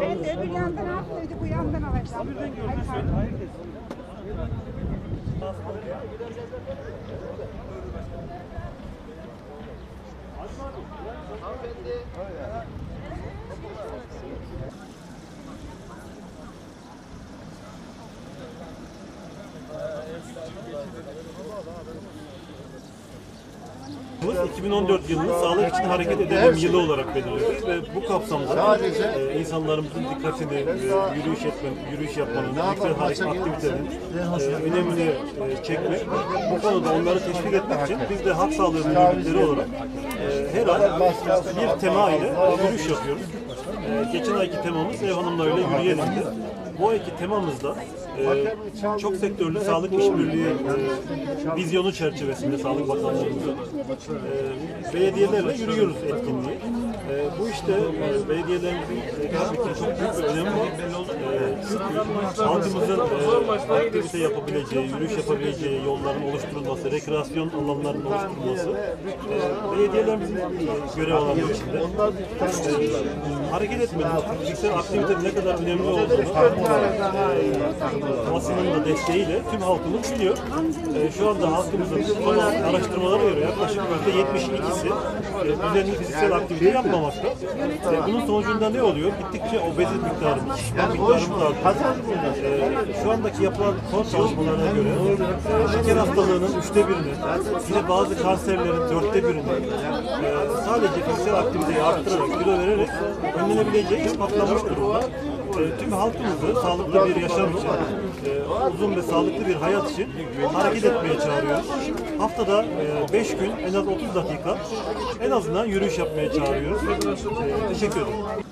Ben de bir yandan atlıydı bu yandan alacağım. Yılımız 2014 yılını sağlık için hareket edelim yılı olarak belirledik ve bu kapsamda e, insanlarımızın dikkatini e, yürüyüş etme, yürüyüş yapmanın, fiziksel hareket aktivitenin e, önemini e, çekmek, bu konuda onları teşvik etmek için biz de halk sağlığı müdürlükleri olarak e, her ay bir tema ile yürüyüş yapıyoruz. E, geçen ayki temamız ev hanımlarıyla yürüyelimdi. Bu ayki temamızda e, çok sektörlü sağlık işbirliği e, vizyonu çerçevesinde Sağlık Bakanlığımızın e, belediyelerle yürüyoruz etkinliği. E, bu işte e, belediyelerimizin e, gerçekten çok büyük bir önemi var. E, halkımızın e, aktivite yapabileceği, yürüyüş yapabileceği yolların oluşturulması, rekreasyon alanlarının oluşturulması e, belediyelerimizin e, görev alanı içinde. E, hareket etmenin, fiziksel aktivitenin ne kadar önemli olduğunu basının da desteğiyle tüm halkımız biliyor. E, şu anda halkımızın son araştırmalara göre yaklaşık %72'si e, düzenli fiziksel aktivite yapmamakta. E, bunun sonucunda ne oluyor? Gittikçe obezit miktarımız, şişman miktarımız artıyor. E, şu andaki yapılan son çalışmalarına göre e, şeker hastalığının üçte birini, yine bazı kanserlerin dörtte birini e, sadece fiziksel aktiviteyi arttırarak, kilo vererek önlenebileceği ispatlanmış durumda. E, tüm halkımızı sağlıklı bir yaşam için, e, uzun ve sağlıklı bir hayat için hareket etmeye çağırıyoruz. Haftada 5 gün en az 30 dakika en azından yürüyüş yapmaya çağırıyoruz. E, teşekkür ederim.